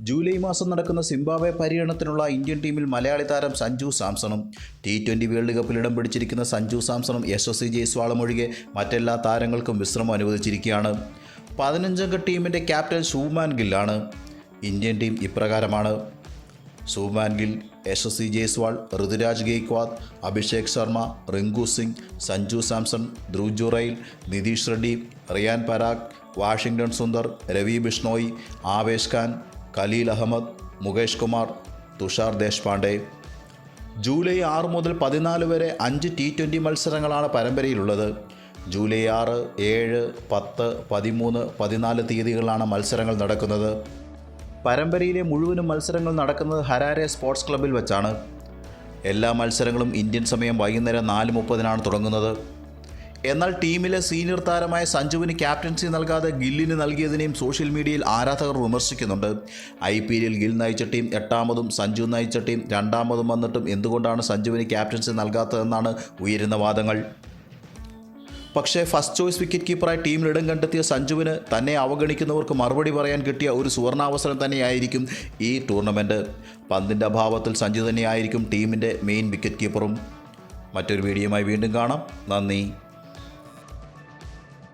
July മാസം നടക്കുന്ന Zimbabwe പര്യടനത്തിനുള്ള Indian ടീമിൽ മലയാളി താരം സഞ്ജു സാംസണും ടി ട്വന്റി വേൾഡ് കപ്പിൽ ഇടം പിടിച്ചിരിക്കുന്ന സഞ്ജു സാംസണും യശസ്വി ജയ്സ്വാളും ഒഴികെ മറ്റെല്ലാ താരങ്ങൾക്കും വിശ്രമം അനുവദിച്ചിരിക്കുകയാണ്. പതിനഞ്ചംഗ ടീമിന്റെ ക്യാപ്റ്റൻ ഷൂമാൻ ഗില്ലാണ്. ഇന്ത്യൻ ടീം ഇപ്രകാരമാണ്. സൂമാൻ ഗിൽ യശസ്വി ജയ്സ്വാൾ ഋതുരാജ് ഗെയ്ക്വാദ് അഭിഷേക് ശർമ്മ റിങ്കു സിംഗ് സഞ്ജു സാംസൺ ധ്രുവ് ജുറൈൽ നിതീഷ് റെഡ്ഡി റിയാൻ പരാഗ് വാഷിംഗ്ടൺ സുന്ദർ രവി ബിഷ്ണോയി ആവേശ് ഖാൻ ഖലീൽ അഹമ്മദ് മുകേഷ് കുമാർ തുഷാർ ദേശ്പാണ്ഡെ. ജൂലൈ ആറ് മുതൽ പതിനാല് വരെ അഞ്ച് ടി ട്വന്റി മത്സരങ്ങളാണ് പരമ്പരയിലുള്ളത്. ജൂലൈ ആറ് ഏഴ് പത്ത് പതിമൂന്ന് പതിനാല് തീയതികളിലാണ് മത്സരങ്ങൾ നടക്കുന്നത്. പരമ്പരയിലെ മുഴുവനും മത്സരങ്ങൾ നടക്കുന്നത് ഹരാരെ സ്പോർട്സ് ക്ലബ്ബിൽ വെച്ചാണ്. എല്ലാ മത്സരങ്ങളും ഇന്ത്യൻ സമയം വൈകുന്നേരം നാല് മുപ്പതിനാണ് തുടങ്ങുന്നത്. എന്നാൽ ടീമിലെ സീനിയർ താരമായ സഞ്ജുവിന് ക്യാപ്റ്റൻസി നൽകാതെ ഗില്ലിന് നൽകിയതിനെയും സോഷ്യൽ മീഡിയയിൽ ആരാധകർ വിമർശിക്കുന്നുണ്ട്. ഐ പി എല്ലിൽ ഗിൽ നയിച്ച ടീം എട്ടാമതും സഞ്ജു നയിച്ച ടീം രണ്ടാമതും വന്നിട്ടും എന്തുകൊണ്ടാണ് സഞ്ജുവിന് ക്യാപ്റ്റൻസി നൽകാത്തതെന്നാണ് ഉയരുന്ന വാദങ്ങൾ. പക്ഷേ ഫസ്റ്റ് ചോയ്സ് വിക്കറ്റ് കീപ്പറായി ടീമിൽ ഇടം കണ്ടെത്തിയ സഞ്ജുവിന് തന്നെ അവഗണിക്കുന്നവർക്ക് മറുപടി പറയാൻ കിട്ടിയ ഒരു സുവർണാവസരം തന്നെയായിരിക്കും ഈ ടൂർണമെന്റ് പന്തിന്റെ അഭാവത്തിൽ സഞ്ജു തന്നെയായിരിക്കും ടീമിന്റെ മെയിൻ വിക്കറ്റ് കീപ്പറും. മറ്റൊരു വീഡിയോയുമായി വീണ്ടും കാണാം. നന്ദി.